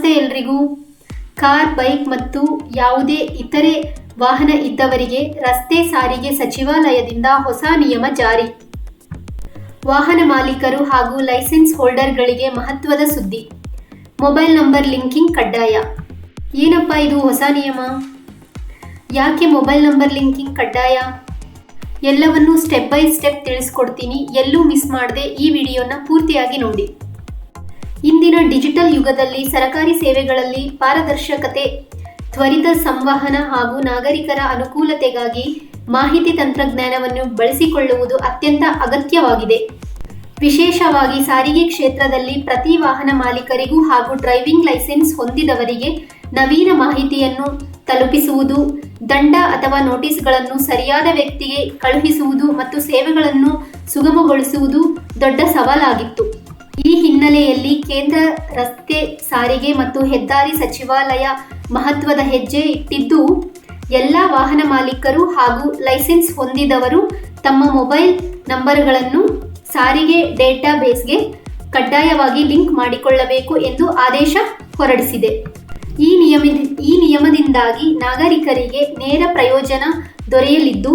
ನಮಸ್ತೆ ಎಲ್ರಿಗೂ. Car, bike ಮತ್ತು ಯಾವುದೇ ಇತರೆ ವಾಹನ ಇದ್ದವರಿಗೆ ರಸ್ತೆ ಸಾರಿಗೆ ಸಚಿವಾಲಯದಿಂದ ಹೊಸ ನಿಯಮ ಜಾರಿ. ವಾಹನ ಮಾಲೀಕರು ಹಾಗೂ ಲೈಸೆನ್ಸ್ ಹೋಲ್ಡರ್ಗಳಿಗೆ ಮಹತ್ವದ ಸುದ್ದಿ. ಮೊಬೈಲ್ ನಂಬರ್ ಲಿಂಕಿಂಗ್ ಕಡ್ಡಾಯ. ಏನಪ್ಪ ಇದು ಹೊಸ ನಿಯಮ? ಯಾಕೆ ಮೊಬೈಲ್ ನಂಬರ್ ಲಿಂಕಿಂಗ್ ಕಡ್ಡಾಯ? ಎಲ್ಲವನ್ನೂ ಸ್ಟೆಪ್ ಬೈ ಸ್ಟೆಪ್ ತಿಳಿಸ್ಕೊಡ್ತೀನಿ. ಎಲ್ಲೂ ಮಿಸ್ ಮಾಡದೆ ಈ ವಿಡಿಯೋನ ಪೂರ್ತಿಯಾಗಿ ನೋಡಿ. ಇಂದಿನ ಡಿಜಿಟಲ್ ಯುಗದಲ್ಲಿ ಸರಕಾರಿ ಸೇವೆಗಳಲ್ಲಿ ಪಾರದರ್ಶಕತೆ, ತ್ವರಿತ ಸಂವಹನ ಹಾಗೂ ನಾಗರಿಕರ ಅನುಕೂಲತೆಗಾಗಿ ಮಾಹಿತಿ ತಂತ್ರಜ್ಞಾನವನ್ನು ಬಳಸಿಕೊಳ್ಳುವುದು ಅತ್ಯಂತ ಅಗತ್ಯವಾಗಿದೆ. ವಿಶೇಷವಾಗಿ ಸಾರಿಗೆ ಕ್ಷೇತ್ರದಲ್ಲಿ ಪ್ರತಿ ವಾಹನ ಮಾಲೀಕರಿಗೂ ಹಾಗೂ ಡ್ರೈವಿಂಗ್ ಲೈಸೆನ್ಸ್ ಹೊಂದಿದವರಿಗೆ ನವೀನ ಮಾಹಿತಿಯನ್ನು ತಲುಪಿಸುವುದು, ದಂಡ ಅಥವಾ ನೋಟಿಸ್ಗಳನ್ನು ಸರಿಯಾದ ವ್ಯಕ್ತಿಗೆ ಕಳುಹಿಸುವುದು ಮತ್ತು ಸೇವೆಗಳನ್ನು ಸುಗಮಗೊಳಿಸುವುದು ದೊಡ್ಡ ಸವಾಲಾಗಿತ್ತು. ಈ ಹಿನ್ನೆಲೆಯಲ್ಲಿ ಕೇಂದ್ರ ರಸ್ತೆ ಸಾರಿಗೆ ಮತ್ತು ಹೆದ್ದಾರಿ ಸಚಿವಾಲಯ ಮಹತ್ವದ ಹೆಜ್ಜೆ ಇಟ್ಟಿದ್ದು, ಎಲ್ಲ ವಾಹನ ಮಾಲೀಕರು ಹಾಗೂ ಲೈಸೆನ್ಸ್ ಹೊಂದಿದವರು ತಮ್ಮ ಮೊಬೈಲ್ ನಂಬರ್ಗಳನ್ನು ಸಾರಿಗೆ ಡೇಟಾ ಬೇಸ್ಗೆ ಕಡ್ಡಾಯವಾಗಿ ಲಿಂಕ್ ಮಾಡಿಕೊಳ್ಳಬೇಕು ಎಂದು ಆದೇಶ ಹೊರಡಿಸಿದೆ. ಈ ನಿಯಮ ಈ ನಿಯಮದಿಂದಾಗಿ ನಾಗರಿಕರಿಗೆ ನೇರ ಪ್ರಯೋಜನ ದೊರೆಯಲಿದ್ದು,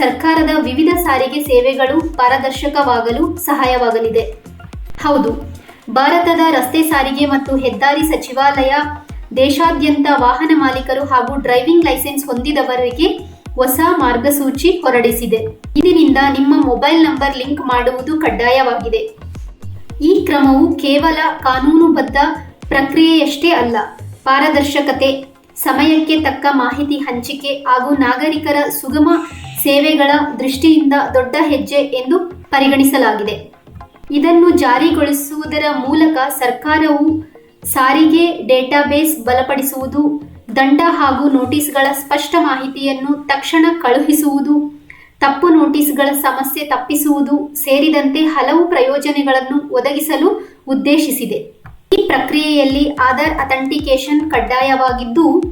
ಸರ್ಕಾರದ ವಿವಿಧ ಸಾರಿಗೆ ಸೇವೆಗಳು ಪಾರದರ್ಶಕವಾಗಲು ಸಹಾಯವಾಗಲಿದೆ. ಹೌದು. ಭಾರತದ ರಸ್ತೆ ಸಾರಿಗೆ ಮತ್ತು ಹೆದ್ದಾರಿ ಸಚಿವಾಲಯ ದೇಶಾದ್ಯಂತ ವಾಹನ ಮಾಲೀಕರು ಹಾಗೂ ಡ್ರೈವಿಂಗ್ ಲೈಸೆನ್ಸ್ ಹೊಂದಿದವರಿಗೆ ಹೊಸ ಮಾರ್ಗಸೂಚಿ ಹೊರಡಿಸಿದೆ. ಇಂದಿನಿಂದ ನಿಮ್ಮ ಮೊಬೈಲ್ ನಂಬರ್ ಲಿಂಕ್ ಮಾಡುವುದು ಕಡ್ಡಾಯವಾಗಿದೆ. ಈ ಕ್ರಮವು ಕೇವಲ ಕಾನೂನುಬದ್ಧ ಪ್ರಕ್ರಿಯೆಯಷ್ಟೇ ಅಲ್ಲ, ಪಾರದರ್ಶಕತೆ, ಸಮಯಕ್ಕೆ ತಕ್ಕ ಮಾಹಿತಿ ಹಂಚಿಕೆ ಹಾಗೂ ನಾಗರಿಕರ ಸುಗಮ ಸೇವೆಗಳ ದೃಷ್ಟಿಯಿಂದ ದೊಡ್ಡ ಹೆಜ್ಜೆ ಎಂದು ಪರಿಗಣಿಸಲಾಗಿದೆ. ಇದನ್ನು ಜಾರಿಗೊಳಿಸುವುದರ ಮೂಲಕ ಸರ್ಕಾರವು ಸಾರಿಗೆ ಡೇಟಾಬೇಸ್ ಬಲಪಡಿಸುವುದು, ದಂಡ ಹಾಗೂ ನೋಟಿಸ್ಗಳ ಸ್ಪಷ್ಟ ಮಾಹಿತಿಯನ್ನು ತಕ್ಷಣ ಕಳುಹಿಸುವುದು, ತಪ್ಪು ನೋಟಿಸ್ಗಳ ಸಮಸ್ಯೆ ತಪ್ಪಿಸುವುದು ಸೇರಿದಂತೆ ಹಲವು ಪ್ರಯೋಜನಗಳನ್ನು ಒದಗಿಸಲು ಉದ್ದೇಶಿಸಿದೆ. ಈ ಪ್ರಕ್ರಿಯೆಯಲ್ಲಿ ಆಧಾರ್ ಅಥೆಂಟಿಕೇಶನ್ ಕಡ್ಡಾಯವಾಗಿದ್ದು,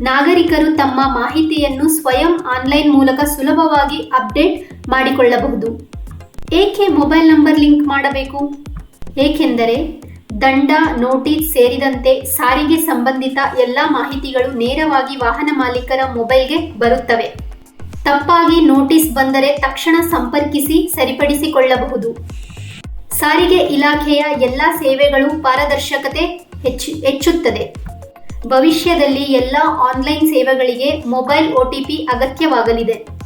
ನಾಗರಿಕರು ತಮ್ಮ ಮಾಹಿತಿಯನ್ನು ಸ್ವಯಂ ಆನ್ಲೈನ್ ಮೂಲಕ ಸುಲಭವಾಗಿ ಅಪ್ಡೇಟ್ ಮಾಡಿಕೊಳ್ಳಬಹುದು. ಏಕೆ ಮೊಬೈಲ್ ನಂಬರ್ ಲಿಂಕ್ ಮಾಡಬೇಕು? ಏಕೆಂದರೆ ದಂಡ, ನೋಟಿಸ್ ಸೇರಿದಂತೆ ಸಾರಿಗೆ ಸಂಬಂಧಿತ ಎಲ್ಲ ಮಾಹಿತಿಗಳು ನೇರವಾಗಿ ವಾಹನ ಮಾಲೀಕರ ಮೊಬೈಲ್ಗೆ ಬರುತ್ತವೆ. ತಪ್ಪಾಗಿ ನೋಟಿಸ್ ಬಂದರೆ ತಕ್ಷಣ ಸಂಪರ್ಕಿಸಿ ಸರಿಪಡಿಸಿಕೊಳ್ಳಬಹುದು. ಸಾರಿಗೆ ಇಲಾಖೆಯ ಎಲ್ಲ ಸೇವೆಗಳು ಪಾರದರ್ಶಕತೆ ಹೆಚ್ಚು, ಹೆಚ್ಚುತ್ತದೆ. ಭವಿಷ್ಯದಲ್ಲಿ ಎಲ್ಲ ಆನ್ಲೈನ್ ಸೇವೆಗಳಿಗೆ ಮೊಬೈಲ್ ಒಟಿಪಿ ಅಗತ್ಯವಾಗಲಿದೆ.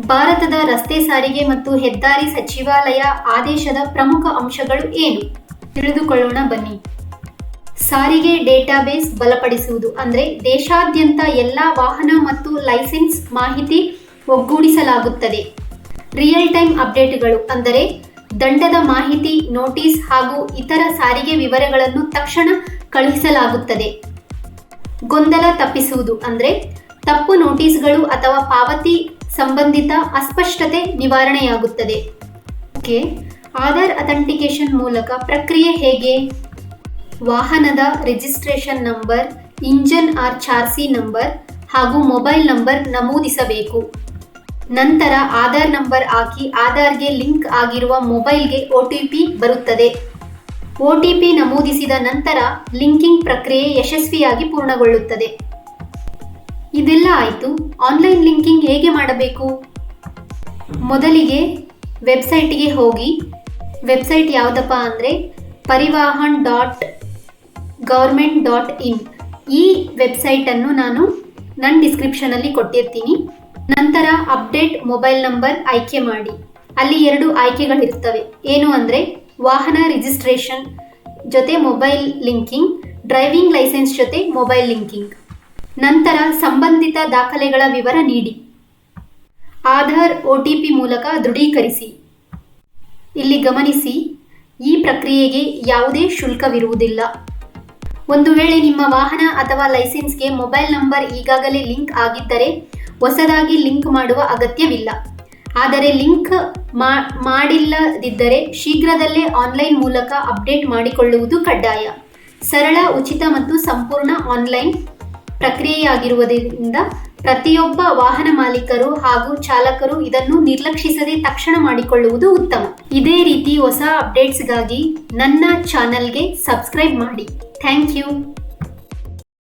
ಭಾರತದ ರಸ್ತೆ ಸಾರಿಗೆ ಮತ್ತು ಹೆದ್ದಾರಿ ಸಚಿವಾಲಯ ಆದೇಶದ ಪ್ರಮುಖ ಅಂಶಗಳು ಏನು? ತಿಳಿದುಕೊಳ್ಳೋಣ ಬನ್ನಿ. ಸಾರಿಗೆ ಡೇಟಾಬೇಸ್ ಬಲಪಡಿಸುವುದು ಅಂದರೆ ದೇಶಾದ್ಯಂತ ಎಲ್ಲ ವಾಹನ ಮತ್ತು ಲೈಸೆನ್ಸ್ ಮಾಹಿತಿ ಒಗ್ಗೂಡಿಸಲಾಗುತ್ತದೆ. ರಿಯಲ್ ಟೈಮ್ ಅಪ್ಡೇಟ್ಗಳು ಅಂದರೆ ದಂಡದ ಮಾಹಿತಿ, ನೋಟಿಸ್ ಹಾಗೂ ಇತರ ಸಾರಿಗೆ ವಿವರಗಳನ್ನು ತಕ್ಷಣ ಕಳುಹಿಸಲಾಗುತ್ತದೆ. ಗೊಂದಲ ತಪ್ಪಿಸುವುದು ಅಂದರೆ ತಪ್ಪು ನೋಟಿಸ್ಗಳು ಅಥವಾ ಪಾವತಿ ಸಂಬಂಧಿತ ಅಸ್ಪಷ್ಟತೆ ನಿವಾರಣೆಯಾಗುತ್ತದೆ. ಓಕೆ ಆಧಾರ್ ಅಥೆಂಟಿಕೇಶನ್ ಮೂಲಕ ಪ್ರಕ್ರಿಯೆ ಹೇಗೆ? ವಾಹನದ ರಿಜಿಸ್ಟ್ರೇಷನ್ ನಂಬರ್, ಇಂಜನ್ ಆರ್ ಚಾರ್ಸಿ ನಂಬರ್ ಹಾಗೂ ಮೊಬೈಲ್ ನಂಬರ್ ನಮೂದಿಸಬೇಕು. ನಂತರ ಆಧಾರ್ ನಂಬರ್ ಹಾಕಿ ಆಧಾರ್ಗೆ ಲಿಂಕ್ ಆಗಿರುವ ಮೊಬೈಲ್ಗೆ ಒ ಟಿ ಪಿ ಬರುತ್ತದೆ. ಒ ಟಿ ಪಿ ನಮೂದಿಸಿದ ನಂತರ ಲಿಂಕಿಂಗ್ ಪ್ರಕ್ರಿಯೆ ಯಶಸ್ವಿಯಾಗಿ ಪೂರ್ಣಗೊಳ್ಳುತ್ತದೆ. ಇದೆಲ್ಲ ಆಯಿತು. ಆನ್ಲೈನ್ ಲಿಂಕಿಂಗ್ ಹೇಗೆ ಮಾಡಬೇಕು? ಮೊದಲಿಗೆ ವೆಬ್ಸೈಟ್ಗೆ ಹೋಗಿ. ವೆಬ್ಸೈಟ್ ಯಾವುದಪ್ಪ ಅಂದರೆ Parivahan dot government dot in. ಈ ವೆಬ್ಸೈಟನ್ನು ನಾನು ನನ್ನ ಡಿಸ್ಕ್ರಿಪ್ಷನಲ್ಲಿ ಕೊಟ್ಟಿರ್ತೀನಿ. ನಂತರ ಅಪ್ಡೇಟ್ ಮೊಬೈಲ್ ನಂಬರ್ ಆಯ್ಕೆ ಮಾಡಿ. ಅಲ್ಲಿ ಎರಡು ಆಯ್ಕೆಗಳಿರ್ತವೆ. ಏನು ಅಂದರೆ ವಾಹನ ರಿಜಿಸ್ಟ್ರೇಷನ್ ಜೊತೆ ಮೊಬೈಲ್ ಲಿಂಕಿಂಗ್ ಡ್ರೈವಿಂಗ್ ಲೈಸೆನ್ಸ್ ಜೊತೆ ಮೊಬೈಲ್ ಲಿಂಕಿಂಗ್ ನಂತರ ಸಂಬಂಧಿತ ದಾಖಲೆಗಳ ವಿವರ ನೀಡಿ. ಆಧಾರ್ ಒಟಿಪಿ ಮೂಲಕ ದೃಢೀಕರಿಸಿ. ಇಲ್ಲಿ ಗಮನಿಸಿ, ಈ ಪ್ರಕ್ರಿಯೆಗೆ ಯಾವುದೇ ಶುಲ್ಕವಿರುವುದಿಲ್ಲ. ಒಂದು ವೇಳೆ ನಿಮ್ಮ ವಾಹನ ಅಥವಾ ಲೈಸೆನ್ಸ್ಗೆ ಮೊಬೈಲ್ ನಂಬರ್ ಈಗಾಗಲೇ ಲಿಂಕ್ ಆಗಿದ್ದರೆ ಹೊಸದಾಗಿ ಲಿಂಕ್ ಮಾಡುವ ಅಗತ್ಯವಿಲ್ಲ. ಆದರೆ ಲಿಂಕ್ ಮಾಡಿಲ್ಲದಿದ್ದರೆ ಶೀಘ್ರದಲ್ಲೇ ಆನ್ಲೈನ್ ಮೂಲಕ ಅಪ್ಡೇಟ್ ಮಾಡಿಕೊಳ್ಳುವುದು ಕಡ್ಡಾಯ. ಸರಳ, ಉಚಿತ ಮತ್ತು ಸಂಪೂರ್ಣ ಆನ್ಲೈನ್ ಪ್ರಕ್ರಿಯೆಯಾಗಿರುವುದರಿಂದ ಪ್ರತಿಯೊಬ್ಬ ವಾಹನ ಮಾಲೀಕರು ಹಾಗೂ ಚಾಲಕರು ಇದನ್ನು ನಿರ್ಲಕ್ಷಿಸದೆ ತಕ್ಷಣ ಮಾಡಿಕೊಳ್ಳುವುದು ಉತ್ತಮ. ಇದೇ ರೀತಿ ಹೊಸ ಅಪ್ಡೇಟ್ಸ್ಗಾಗಿ ನನ್ನ ಚಾನಲ್ಗೆ ಸಬ್ಸ್ಕ್ರೈಬ್ ಮಾಡಿ. Thank you.